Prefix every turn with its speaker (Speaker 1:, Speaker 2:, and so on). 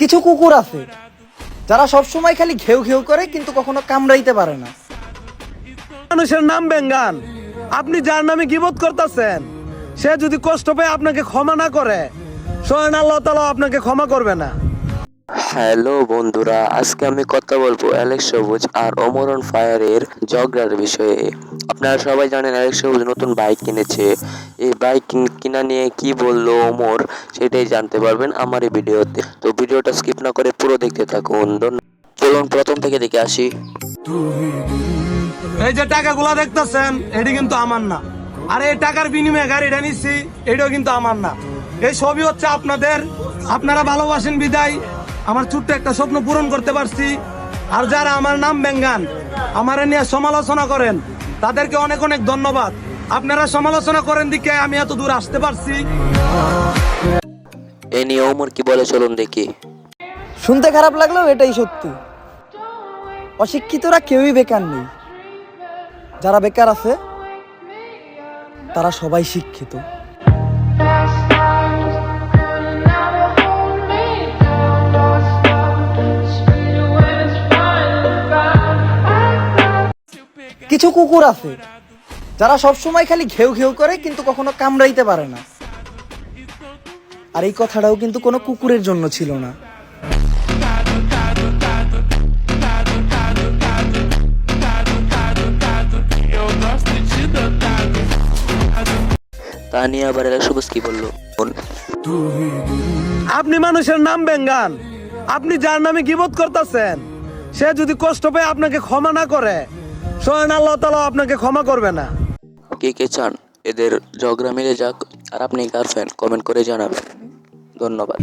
Speaker 1: কিছু কুকুর আছে যারা সবসময় খালি ঘেউ ঘেউ করে কিন্তু কখনো কামড়াইতে পারে না।
Speaker 2: মানুষের নাম বেঙ্গান আপনি যার নামে গিবত করতেছেন সে যদি কষ্ট পেয়ে আপনাকে ক্ষমা না করে স্বয়ং আল্লাহ তালা আপনাকে ক্ষমা করবে না।
Speaker 3: হ্যালো বন্ধুরা আজকে আমি কথা বলব অ্যালেক্স সবুজ আর অমরন ফায়ারের ঝগড়ার বিষয়ে। আপনারা সবাই জানেন অ্যালেক্স সবুজ নতুন বাইক কিনেছে। এই বাইক কিন- কিনা নিয়ে কি বলল ওমর, সেটাই জানতে পারবেন আমার এই ভিডিওতে। তো ভিডিওটা স্কিপ না করে পুরো দেখতে থাকুন। চলুন প্রথম থেকে দেখে আসি।
Speaker 2: এই যে টাকাগুলা দেখতেছেন, এটি কিন্তু আমার না। আর এই টাকার বিনিময়ে গাড়িটা নিচ্ছি এটাও কিন্তু আমার না। এই সবই হচ্ছে আপনাদের। আপনারা ভালোবাসেন বিদায়। আমার ছোট্ট একটা স্বপ্ন পূরণ করতে পারছি। আর যারা আমার নাম বেঙ্গান, আমার নিয়ে সমালোচনা করেন তাদেরকে অনেক অনেক ধন্যবাদ। আপনারা সমালোচনা করেন দিকে আমি এত দূর আসতে পারছি।
Speaker 3: এ নিয়ে ওমর কি বলে চলুন দেখি।
Speaker 1: শুনতে খারাপ লাগলেও এটাই সত্যি। অশিক্ষিতরা কেউই বেকার নেই। যারা বেকার আছে তারা সবাই শিক্ষিত। কিছু কুকুর আছে যারা সবসময় খালি ঘেউ ঘেউ করে কিন্তু কখনো কামড়াইতে পারে না। আর এই কথাটাও কিন্তু কোনো কুকুরের জন্য ছিল না।
Speaker 3: তা নিয়ে আবার সবুজ কি বলল?
Speaker 2: আপনি মানুষের নাম বেঙ্গান আপনি যার নামে গিবত করতেছেন সে যদি কষ্ট পেয়ে আপনাকে ক্ষমা না করে স্বয়ং আল্লাহ তালা আপনাকে ক্ষমা করবে না।
Speaker 3: কে কে চান? এদের ঝগড়া মিলে যাক, আর আপনি কার ফ্যান কমেন্ট করে জানাবেন। ধন্যবাদ।